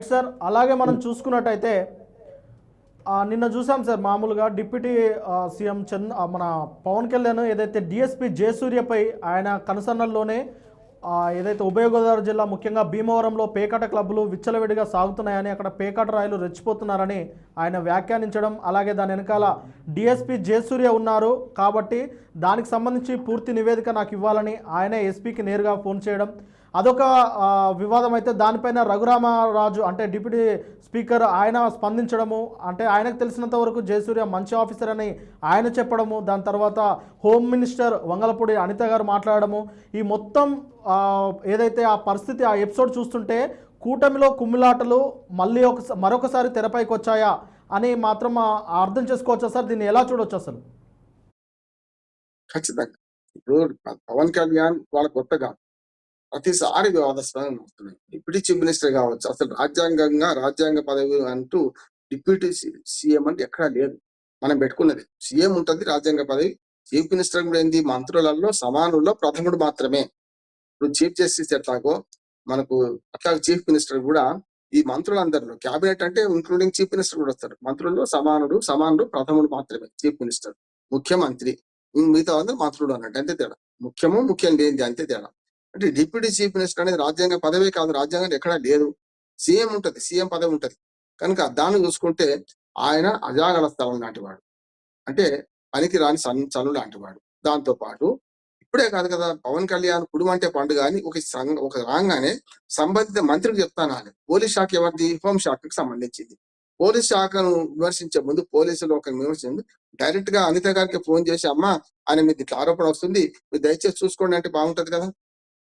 Sir అలాగే మనం చూసుకున్నట్టయితే ఆ, నిన్న చూసాం సార్ మామూలుగా డిప్యూటీ సీఎం చంద్ మన పవన్ కళ్యాణ్ ఏదైతే డిఎస్పీ జయసూర్యపై ఆయన కనుసన్నల్లోనే ఏదైతే ఉభయ గోదావరి జిల్లా ముఖ్యంగా భీమవరంలో పేకాట క్లబ్లు విచ్చలవిడిగా సాగుతున్నాయని అక్కడ పేకాట రాయలు రెచ్చిపోతున్నారని ఆయన వ్యాఖ్యానించడం అలాగే దాని వెనకాల డిఎస్పీ జయసూర్య ఉన్నారు. కాబట్టి దానికి సంబంధించి పూర్తి నివేదిక నాకు ఇవ్వాలని ఆయనే ఎస్పీకి నేరుగా ఫోన్ చేయడం అదొక వివాదం అయితే దానిపైన రఘురామరాజు అంటే డిప్యూటీ స్పీకర్ ఆయన స్పందించడము అంటే ఆయనకు తెలిసినంత వరకు జయసూర్య మంచి ఆఫీసర్ అని ఆయన చెప్పడము దాని తర్వాత హోమ్ మినిస్టర్ వంగలపూడి అనిత గారు మాట్లాడడము ఈ మొత్తం ఏదైతే ఆ పరిస్థితి ఆ ఎపిసోడ్ చూస్తుంటే కూటమిలో కుమ్మిలాటలు మళ్ళీ ఒక మరొకసారి తెరపైకి వచ్చాయా అని మాత్రం అర్థం చేసుకోవచ్చా సార్? దీన్ని ఎలా చూడొచ్చు అసలు? ఖచ్చితంగా. ఇప్పుడు పవన్ కళ్యాణ్ వాళ్ళ కొత్తగా ప్రతిసారి వివాదాస్పదం అవుతున్నాయి డిప్యూటీ చీఫ్ మినిస్టర్ కావచ్చు అసలు రాజ్యాంగంగా రాజ్యాంగ పదవి అంటూ డిప్యూటీ సీఎం అంటే ఎక్కడా లేదు. మనం పెట్టుకున్నది. సీఎం ఉంటది రాజ్యాంగ పదవి. చీఫ్ మినిస్టర్ కూడా ఏంది? మంత్రులలో సమానుల్లో ప్రథముడు మాత్రమే. ఇప్పుడు చీఫ్ జస్టిస్ ఎట్లాగో మనకు అట్లా చీఫ్ మినిస్టర్ కూడా ఈ మంత్రులందరిలో క్యాబినెట్ అంటే ఇంక్లూడింగ్ చీఫ్ మినిస్టర్ కూడా వస్తారు. మంత్రుల్లో సమానుడు సమానుడు ప్రథముడు మాత్రమే చీఫ్ మినిస్టర్. ముఖ్యమంత్రి. మిగతా అందరూ మంత్రులు అన్నట్టు అంతే తేడా. ముఖ్యము ముఖ్యం లేనిది అంతే తేడా. అంటే డిప్యూటీ చీఫ్ మినిస్టర్ అనేది రాజ్యాంగ పదవే కాదు రాజ్యాంగం ఎక్కడా లేదు. సీఎం ఉంటది సీఎం పదవి ఉంటది. కనుక దాన్ని చూసుకుంటే ఆయన అజాగల స్థలం లాంటివాడు అంటే పనికి రాని సన్ చను లాంటివాడు దాంతో పాటు ఇప్పుడే కాదు కదా పవన్ కళ్యాణ్ కుటుంబం అంటే పండుగ అని ఒక సంఘ ఒక రాగానే సంబంధిత మంత్రికి చెప్తాను అని పోలీస్ శాఖ ఎవరిది? హోం శాఖకు సంబంధించింది. పోలీస్ శాఖను విమర్శించే ముందు పోలీసులు ఒక విమర్శించింది డైరెక్ట్గా అనిత గారికి ఫోన్ చేసి అమ్మా ఆయన మీకు ఇట్లా ఆరోపణ వస్తుంది. మీరు దయచేసి చూసుకోండి అంటే బాగుంటది కదా.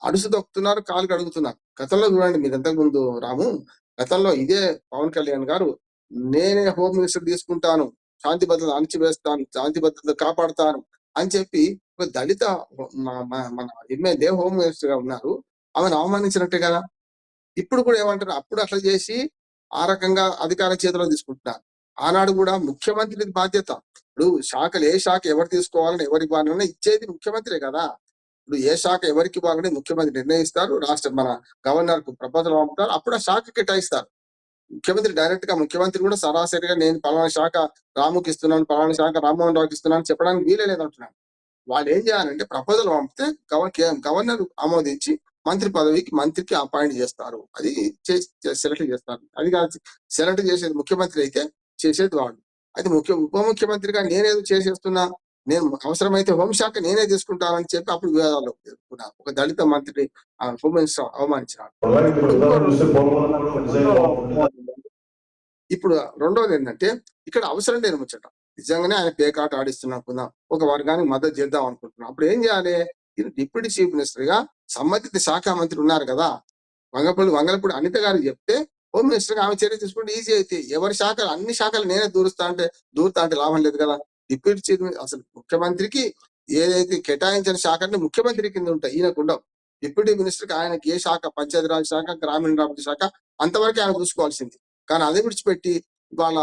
అడుసు దొక్కుతున్నారు కాలు కడుగుతున్నారు. గతంలో చూడండి మీరు ఇంతకు ముందు రాము గతంలో ఇదే పవన్ కళ్యాణ్ గారు నేనే హోమ్ మినిస్టర్ తీసుకుంటాను శాంతి భద్రత అణిచివేస్తాను శాంతి భద్రత కాపాడుతాను అని చెప్పి ఒక దళిత మ- మన ఎమ్మెల్యే హోమ్ మినిస్టర్గా ఉన్నారు. ఆమెను అవమానించినట్టే కదా. ఇప్పుడు కూడా ఏమంటారు? అప్పుడు అట్లా చేసి ఆ రకంగా అధికార చేతిలో తీసుకుంటున్నారు. ఆనాడు కూడా ముఖ్యమంత్రి బాధ్యత. ఇప్పుడు శాఖలు ఏ శాఖ ఎవరు తీసుకోవాలని ఎవరి ఇవ్వాలని ఇచ్చేది ముఖ్యమంత్రే కదా. ఇప్పుడు ఏ శాఖ ఎవరికి బాగుంటే ముఖ్యమంత్రి నిర్ణయిస్తారు రాష్ట్ర మన గవర్నర్కు ప్రపోజల్ పంపుతారు అప్పుడు ఆ శాఖ కేటాయిస్తారు. ముఖ్యమంత్రి డైరెక్ట్గా ముఖ్యమంత్రి కూడా సరాసరిగా నేను పలానా శాఖ రాముకి ఇస్తున్నాను పలానా శాఖ రామ్మోహన్ రావుకి ఇస్తున్నాను చెప్పడానికి వీలే లేదంటున్నాను వాళ్ళు ఏం చేయాలంటే ప్రపోజల్ పంపితే గవ- గవర్నర్ ఆమోదించి మంత్రి పదవికి మంత్రికి అపాయింట్ చేస్తారు. అది సెలెక్ట్ చేస్తారు. అది కాదు సెలెక్ట్ చేసేది ముఖ్యమంత్రి అయితే చేసేది వాడు అయితే ముఖ్య ఉప ముఖ్యమంత్రిగా నేనేదో చేసేస్తున్నా నేను అవసరమైతే హోంశాఖ నేనే తీసుకుంటానని చెప్పి అప్పుడు వివాదాలు ఎదుర్కొన్నారు. ఒక దళిత మంత్రి ఆ అవమానించినాడు. ఇప్పుడు రెండోది ఏంటంటే ఇక్కడ అవసరం లేని ముచ్చట. నిజంగానే ఆయన పేకాట ఆడిస్తున్నా అనుకుందాం ఒక వర్గానికి మద్దతు చేద్దాం అనుకుంటున్నాం. అప్పుడు ఏం చేయాలి? ఇది డిప్యూటీ చీఫ్ మినిస్టర్గా సంబంధిత శాఖ మంత్రి ఉన్నారు కదా వంగపల్లి వంగలపూడి అనిత గారికి చెప్తే హోమ్ మినిస్టర్గా ఆమె చర్య తీసుకుంటే ఈజీ అయితే. ఎవరి శాఖలు అన్ని శాఖలు నేనే దూరుస్తా అంటే దూరుతా అంటే లాభం లేదు కదా. డిప్యూటీ చీఫ్ అసలు ముఖ్యమంత్రికి ఏదైతే కేటాయించిన శాఖని ముఖ్యమంత్రి కింద ఉంటాయి ఈయనకు ఉండవు. డిప్యూటీ మినిస్టర్కి ఆయనకి ఏ శాఖ పంచాయతీరాజ్ శాఖ గ్రామీణాభివృద్ధి శాఖ అంతవరకు ఆయన చూసుకోవాల్సింది. కానీ అది విడిచిపెట్టి ఇవాళ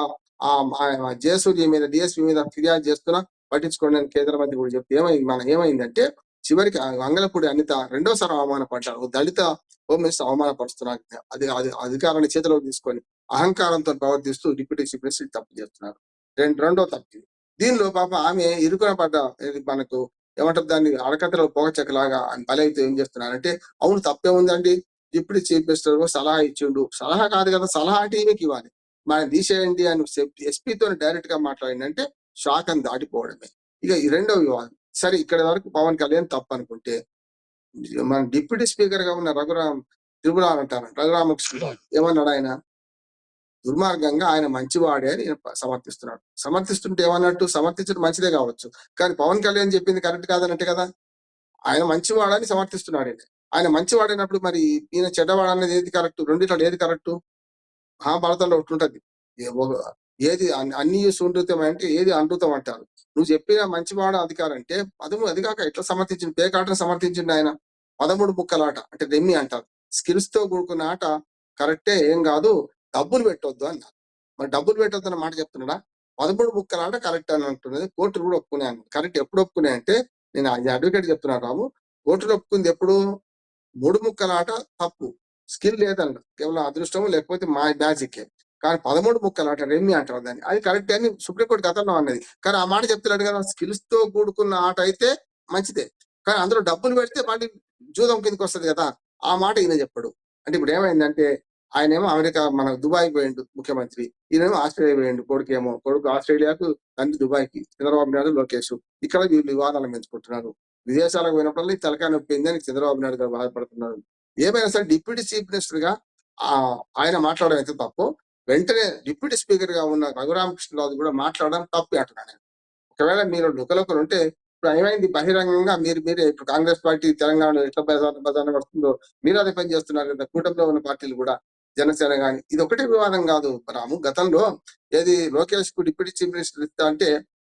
జయసూర్య మీద డిఎస్పీ మీద ఫిర్యాదు చేస్తున్నా పట్టించుకోండి అని కేంద్ర మంత్రి కూడా చెప్తే ఏమైంది మన ఏమైందంటే చివరికి అంగలపూడి అనిత రెండోసారి అవమానపడ్డారు ఓ దళిత హోమ్ మినిస్టర్ అవమానపరుస్తున్నారు అది అది అధికారాన్ని చేతిలోకి తీసుకొని అహంకారంతో ప్రవర్తిస్తూ డిప్యూటీ చీఫ్ మినిస్టర్ తప్పు చేస్తున్నారు రెండు రెండో తప్పు ఇది. దీనిలో పాప ఆమె ఇరుకున పడ్డ మనకు ఏమంటారు దాన్ని అరకతలో పొగచెక్కలాగా ఆయన బలైతే ఏం చేస్తున్నారంటే అవును తప్పే ఉందండి డిప్యూటీ చీఫ్ మినిస్టర్ సలహా ఇచ్చిండు. సలహా కాదు కదా సలహా అంటే ఈమెకి ఇవ్వాలి. మనం తీసేయండి అని ఎస్పీతో డైరెక్ట్గా మాట్లాడిందంటే శాఖను దాటిపోవడమే. ఇక ఈ రెండో వివాదం. సరే ఇక్కడ వరకు పవన్ కళ్యాణ్ తప్పు అనుకుంటే మన డిప్యూటీ స్పీకర్గా ఉన్న రఘురామ్ త్రిపుర అంటారు రఘురామకృష్ణ ఏమన్నాడు ఆయన? దుర్మార్గంగా ఆయన మంచివాడే అని సమర్థిస్తున్నాడు. సమర్థిస్తుంటే ఏమన్నట్టు సమర్థించడం మంచిదే కావచ్చు. కానీ పవన్ కళ్యాణ్ చెప్పింది కరెక్ట్ కాదన్నట్టే కదా? ఆయన మంచివాడని సమర్థిస్తున్నాడు ఆయన మంచివాడైనప్పుడు మరి ఈయన చెడ్డవాడు అనేది ఏది కరెక్ట్? రెండిట్లో ఏది కరెక్ట్? మహాభారతంలో ఒకటి ఏ- ఏది అన్ని సునృతం అంటే ఏది అనృతం అంటారు. నువ్వు చెప్పిన మంచివాడ అధికారం అంటే పదమూడు అది కాక ఎట్లా సమర్థించింది పేకాటను సమర్థించింది ఆయన. పదమూడు ముక్కలాట అంటే రెమ్మి అంటారు. స్కిల్స్తో కూడుకున్న ఆట కరెక్టే ఏం కాదు. డబ్బులు పెట్టొద్దు అన్నారు. మరి డబ్బులు పెట్టొద్దు అన్న మాట చెప్తున్నాడా? పదమూడు ముక్కలాట కరెక్ట్ అని అంటున్నది. కోర్టులు కూడా ఒప్పుకున్నాను కరెక్ట్ ఎప్పుడు ఒప్పుకున్నాయి అంటే నేను అడ్వకేట్ చెప్తున్నాను రాము. కోర్టులు ఒప్పుకుంది ఎప్పుడు? మూడు ముక్కల ఆట తప్పు. స్కిల్ లేదన్న కేవలం అదృష్టం లేకపోతే మా మ్యాజిక్. కానీ పదమూడు ముక్కలు ఆట రెమ్మి అంటారు దాన్ని. అది కరెక్ట్ అని సుప్రీంకోర్టు గతంలో అన్నది. కానీ ఆ మాట చెప్తున్నాడు కదా స్కిల్స్తో కూడుకున్న ఆట అయితే మంచిదే. కానీ అందులో డబ్బులు పెడితే మళ్ళీ జూదం కిందకి వస్తుంది కదా. ఆ మాట ఈయన చెప్పాడు. అంటే ఇప్పుడు ఏమైందంటే ఆయనేమో అమెరికా మన దుబాయ్ పోయిండు ముఖ్యమంత్రి. ఈయనేమో ఆస్ట్రేలియా పోయిండు కొడుకు ఏమో కొడుకు ఆస్ట్రేలియాకు తండ్రి దుబాయ్కి చంద్రబాబు నాయుడు లోకేష్. ఇక్కడ వీళ్ళు వివాదాలు పెంచుకుంటున్నారు విదేశాలకు పోయినప్పుడు ఈ తలకాయ నొప్పింది అని చంద్రబాబు నాయుడు గారు బాధపడుతున్నారు. ఏమైనా సరే డిప్యూటీ చీఫ్ మినిస్టర్గా ఆ ఆయన మాట్లాడడం అయితే తప్పు వెంటనే డిప్యూటీ స్పీకర్గా ఉన్న రఘురామకృష్ణరాజు కూడా మాట్లాడడం తప్పు అంటున్నాను ఒకవేళ మీరు లుకలొకరు ఉంటే ఇప్పుడు ఏమైంది? బహిరంగంగా మీరు మీరే ఇప్పుడు కాంగ్రెస్ పార్టీ తెలంగాణలో ఎట్లా బజార్ ప్రధాన పడుతుందో మీరు అదే పని చేస్తున్నారు కదా కూటమిలో ఉన్న పార్టీలు కూడా. జనసేన కానీ ఇది ఒకటే వివాదం కాదు రాము. గతంలో ఏది లోకేష్కు డిప్యూటీ చీఫ్ మినిస్టర్ ఇస్తా అంటే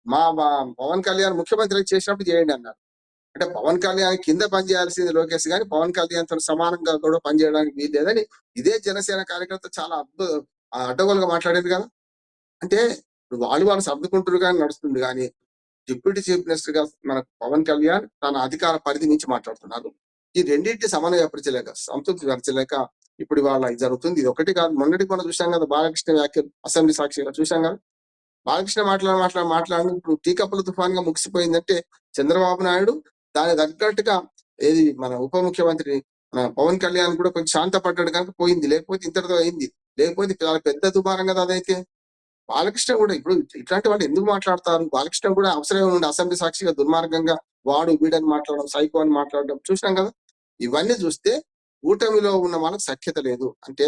మా మా పవన్ కళ్యాణ్ ముఖ్యమంత్రి చేసినప్పుడు చేయండి అన్నారు. అంటే పవన్ కళ్యాణ్ కింద పనిచేయాల్సింది లోకేష్ గాని పవన్ కళ్యాణ్తో సమానంగా కూడా పనిచేయడానికి వీల్లేదని ఇదే జనసేన కార్యకర్త చాలా అద్భుత అడ్డగోలుగా మాట్లాడేది కదా. అంటే వాళ్ళు వాళ్ళు సర్దుకుంటారు కానీ నడుస్తుంది కానీ డిప్యూటీ చీఫ్ మినిస్టర్గా మన పవన్ కళ్యాణ్ తన అధికార పరిధి నుంచి మాట్లాడుతున్నారు. ఈ రెండింటి సమన్వయపరచలేక సంతృప్తి పరచలేక ఇప్పుడు వాళ్ళ ఇది జరుగుతుంది. ఇది ఒకటి కాదు. మొన్నటి కూడా చూసాం కదా బాలకృష్ణ వ్యాఖ్యలు. అసెంబ్లీ సాక్షిగా చూసాం కదా. బాలకృష్ణ మాట్లాడి మాట్లాడి మాట్లాడి ఇప్పుడు టీ కప్పుల తుఫాన్గా ముగిసిపోయిందంటే చంద్రబాబు నాయుడు దాని తగ్గట్టుగా ఏది మన ఉప ముఖ్యమంత్రి మన పవన్ కళ్యాణ్ కూడా కొంచెం శాంతపడ్డాడు కనుక పోయింది. లేకపోతే ఇంతటితో అయింది. లేకపోతే చాలా పెద్ద దుమారం కదా అదైతే. బాలకృష్ణ కూడా ఇప్పుడు ఇట్లాంటి వాళ్ళు ఎందుకు మాట్లాడతారు? బాలకృష్ణ కూడా అవసరం ఉండి అసెంబ్లీ సాక్షిగా దుర్మార్గంగా వాడు వీడని మాట్లాడడం సైకో అని మాట్లాడడం చూసినాం కదా. ఇవన్నీ చూస్తే కూటమిలో ఉన్న వాళ్ళకి సఖ్యత లేదు. అంటే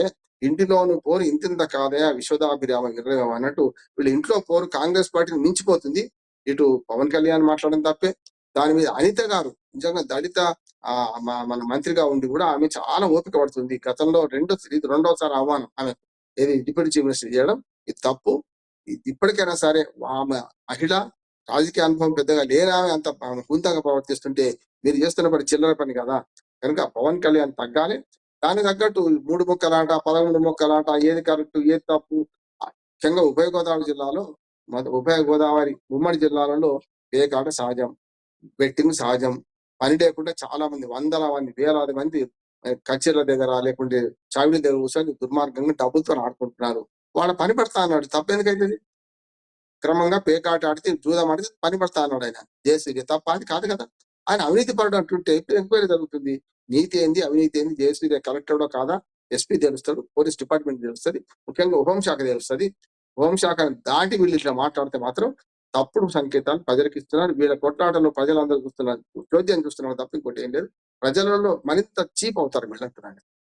ఇంటిలోను పోరు ఇంతింత కాదే విశ్వదాభిరామ నిర్ణయం అన్నట్టు వీళ్ళ ఇంట్లో పోరు కాంగ్రెస్ పార్టీని మించిపోతుంది. ఇటు పవన్ కళ్యాణ్ మాట్లాడడం తప్పే. దాని మీద అనిత గారు నిజంగా దళిత ఆ మన మంత్రిగా ఉండి కూడా ఆమె చాలా ఓపిక పడుతుంది. గతంలో రెండో ఇది రెండోసారి అవమానం ఆమె ఏది డిప్యూటీ చీఫ్ మినిస్టర్ చేయడం. ఇది తప్పు. ఇప్పటికైనా సరే ఆమె మహిళ రాజకీయ అనుభవం పెద్దగా లేని ఆమె అంత హుంతగా ప్రవర్తిస్తుంటే మీరు చేస్తున్న పని చిల్లర పని కదా. కనుక పవన్ కళ్యాణ్ తగ్గాలి. దానికి తగ్గట్టు మూడు మొక్కలాట పదమూడు మొక్కలాట ఏది కరెక్ట్ ఏది తప్పు ముఖ్యంగా ఉభయ గోదావరి జిల్లాలో ఉభయ గోదావరి ఉమ్మడి జిల్లాలలో పేకాట సహజం బెట్టింగ్ సహజం. పని లేకుండా చాలా మంది వందల మంది వేలాది మంది కచేరీల దగ్గర లేకుంటే చావిడి దగ్గర కూర్చొని దుర్మార్గంగా డబ్బులతో ఆడుకుంటున్నారు. వాళ్ళ పని పడతా అన్నాడు. తప్పెందుకైతుంది క్రమంగా పేకాట ఆడితే జూదం ఆడితే పని పడతా అన్నాడు ఆయన. జేసీకి తప్ప అది కాదు కదా. ఆయన అవినీతి పరుడు అంటుంటే ఎంక్వైరీ జరుగుతుంది. నీతి ఏంది? అవినీతి ఏంది? జేసీ కలెక్టర్ కాదా? ఎస్పీ తెలుస్తాడు పోలీస్ డిపార్ట్మెంట్ తెలుస్తుంది ముఖ్యంగా హోంశాఖ తెలుస్తుంది. హోంశాఖ దాటి వీళ్ళు ఇట్లా మాట్లాడితే మాత్రం తప్పుడు సంకేతాలు ప్రజలకు ఇస్తున్నారు. వీళ్ళ కొట్లాటలో ప్రజలందరూ చూస్తున్నారు చోద్యం చూస్తున్నారు తప్ప ఇంకోటి ఏం లేదు. ప్రజలలో మరింత చీప్ అవుతారు వీళ్ళంటున్నాను